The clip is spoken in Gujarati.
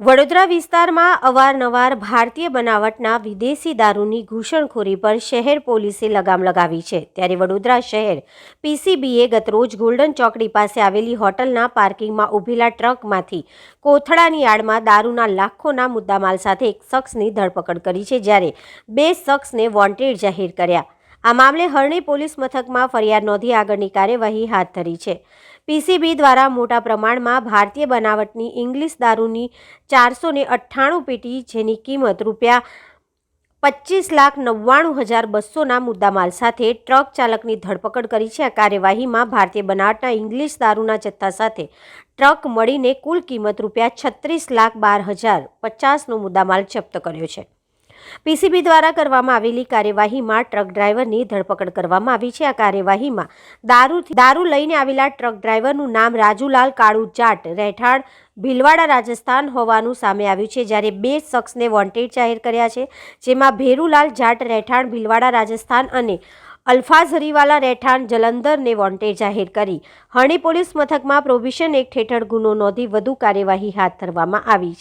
વડોદરા વિસ્તારમાં અવારનવાર ભારતીય બનાવટના વિદેશી દારૂની ઘૂસણખોરી પર શહેર પોલીસે લગામ લગાવી છે. ત્યારે વડોદરા શહેર પીસીબીએ ગતરોજ ગોલ્ડન ચોકડી પાસે આવેલી હોટલના પાર્કિંગમાં ઊભેલા ટ્રકમાંથી કોથળાની આડમાં દારૂના લાખોના મુદ્દામાલ સાથે એક શખ્સની ધરપકડ કરી છે, જ્યારે બે શખ્સને વોન્ટેડ જાહેર કર્યા. આ મામલે હરણી પોલીસ મથકમાં ફરિયાદ નોંધી આગળની કાર્યવાહી હાથ ધરી છે. પીસીબી દ્વારા મોટા પ્રમાણમાં ભારતીય બનાવટની ઇંગ્લિશ દારૂની ચારસો ને અઠ્ઠાણું પેટી, જેની કિંમત રૂપિયા પચીસ લાખ નવ્વાણું હજાર બસોના મુદ્દામાલ સાથે ટ્રક ચાલકની ધરપકડ કરી છે. આ કાર્યવાહીમાં ભારતીય બનાવટના ઇંગ્લિશ દારૂના જથ્થા સાથે ટ્રક મળીને કુલ કિંમત રૂપિયા છત્રીસ લાખ બાર હજાર પચાસનો મુદ્દામાલ જપ્ત કર્યો છે. પીસીબી દ્વારા કરવામાં આવેલી કાર્યવાહીમાં ટ્રક ડ્રાઈવરની ધરપકડ કરવામાં આવી છે. આ કાર્યવાહીમાં દારૂ દારૂ લઈને આવેલા ટ્રક ડ્રાઈવરનું નામ રાજુલાલ કાળુ જાટ રહેઠાણ ભીલવાડા, રાજસ્થાન હોવાનું સામે આવ્યું છે. જ્યારે બે શખ્સને વોન્ટેડ જાહેર કર્યા છે, જેમાં ભેરુલાલ જાટ રહેઠાણ ભીલવાડા, રાજસ્થાન અને અલ્ફાઝ હરીવાલા રહેઠાણ જલંધરને વોન્ટેડ જાહેર કરી. હરણી પોલીસ મથકમાં પ્રોવિશન એક્ટ હેઠળ ગુનો નોંધી વધુ કાર્યવાહી હાથ ધરવામાં આવી છે.